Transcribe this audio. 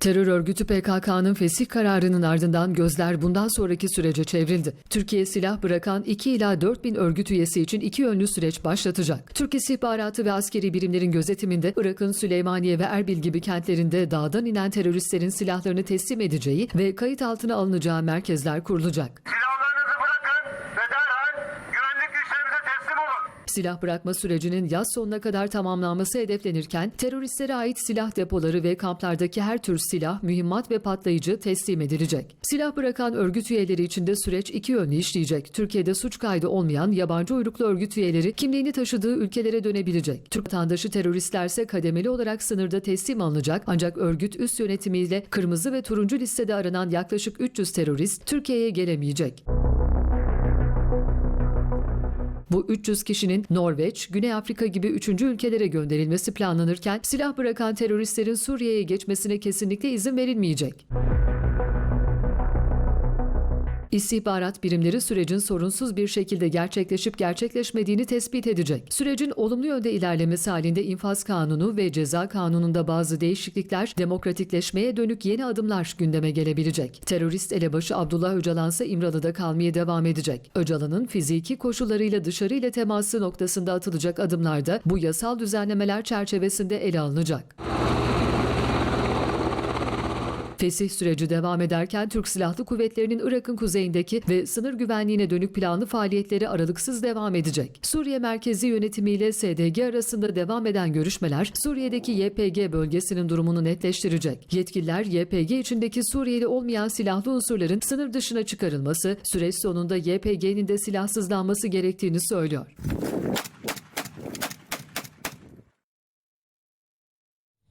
Terör örgütü PKK'nın fesih kararının ardından gözler bundan sonraki sürece çevrildi. Türkiye silah bırakan 2 ila 4 bin örgüt üyesi için iki yönlü süreç başlatacak. Türk istihbaratı ve askeri birimlerin gözetiminde Irak'ın Süleymaniye ve Erbil gibi kentlerinde dağdan inen teröristlerin silahlarını teslim edeceği ve kayıt altına alınacağı merkezler kurulacak. Silah bırakma sürecinin yaz sonuna kadar tamamlanması hedeflenirken teröristlere ait silah depoları ve kamplardaki her tür silah, mühimmat ve patlayıcı teslim edilecek. Silah bırakan örgüt üyeleri için de süreç iki yönlü işleyecek. Türkiye'de suç kaydı olmayan yabancı uyruklu örgüt üyeleri kimliğini taşıdığı ülkelere dönebilecek. Türk vatandaşı teröristlerse kademeli olarak sınırda teslim alınacak ancak örgüt üst yönetimiyle kırmızı ve turuncu listede aranan yaklaşık 300 terörist Türkiye'ye gelemeyecek. Bu 300 kişinin Norveç, Güney Afrika gibi üçüncü ülkelere gönderilmesi planlanırken silah bırakan teröristlerin Suriye'ye geçmesine kesinlikle izin verilmeyecek. İstihbarat birimleri sürecin sorunsuz bir şekilde gerçekleşip gerçekleşmediğini tespit edecek. Sürecin olumlu yönde ilerlemesi halinde infaz kanunu ve ceza kanununda bazı değişiklikler, demokratikleşmeye dönük yeni adımlar gündeme gelebilecek. Terörist elebaşı Abdullah Öcalan ise İmralı'da kalmaya devam edecek. Öcalan'ın fiziki koşullarıyla dışarı ile teması noktasında atılacak adımlar da bu yasal düzenlemeler çerçevesinde ele alınacak. Fesih süreci devam ederken Türk Silahlı Kuvvetleri'nin Irak'ın kuzeyindeki ve sınır güvenliğine dönük planlı faaliyetleri aralıksız devam edecek. Suriye merkezi yönetimiyle SDG arasında devam eden görüşmeler Suriye'deki YPG bölgesinin durumunu netleştirecek. Yetkililer YPG içindeki Suriyeli olmayan silahlı unsurların sınır dışına çıkarılması, süreç sonunda YPG'nin de silahsızlanması gerektiğini söylüyor.